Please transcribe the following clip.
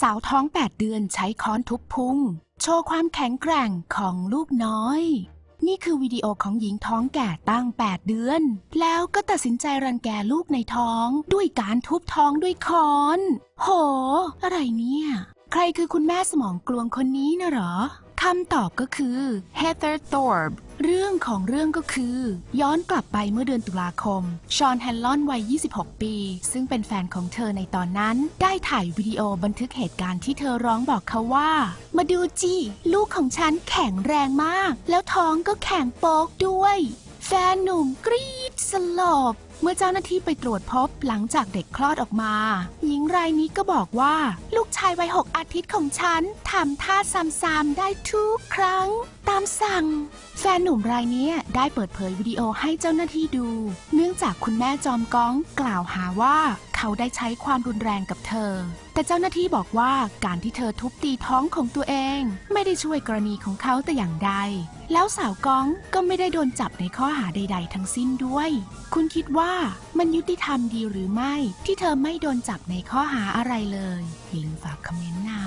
สาวท้อง 8 เดือนใช้ค้อนทุบพุง โชว์ความแข็งแกร่งของลูกน้อย นี่คือวิดีโอของหญิงท้องแก่ตั้ง 8 เดือน แล้วก็ตัดสินใจรังแกลูกในท้องด้วยการทุบท้องด้วยค้อน โห อะไรเนี่ย ใครคือคุณแม่สมองกลวงคนนี้นะหรอ คำตอบก็คือ Heather Thorpe เรื่องของเรื่องก็คือ ย้อนกลับไปเมื่อเดือนตุลาคม ชอนแฮนลอนวัย 26 ปี ซึ่งเป็นแฟนของเธอในตอนนั้น ได้ถ่ายวิดีโอบันทึกเหตุการณ์ที่เธอร้องบอกเขาว่า มาดูจีลูกของฉันแข็งแรงมาก แล้วท้องก็แข็งโป๊กด้วย แฟนหนุ่มกรีดสลบ เมื่อเจ้าหน้าที่ไปตรวจพบหลังจากเด็กคลอดออกมา หญิงรายนี้ก็บอกว่า ลูกชายวัยหกอาทิตย์ของฉันทำท่าซ้ำๆได้ทุกครั้ง ตามสั่ง แฟนหนุ่มรายนี้ได้เปิดเผยวิดีโอให้เจ้าหน้าที่ดู เนื่องจากคุณแม่จอมก้องกล่าวหาว่าเขาได้ใช้ความรุนแรงกับเธอ แต่เจ้าหน้าที่บอกว่าการที่เธอทุบตีท้องของตัวเอง ไม่ได้ช่วยกรณีของเขาแต่อย่างใด แล้วสาวก้องก็ไม่ได้โดนจับในข้อหาใด ๆ ทั้งสิ้นด้วย คุณคิดว่ามันยุติธรรมดีหรือไม่ ที่เธอไม่โดนจับในข้อหาอะไรเลยอย่าลืมฝากคอมเมนต์นะ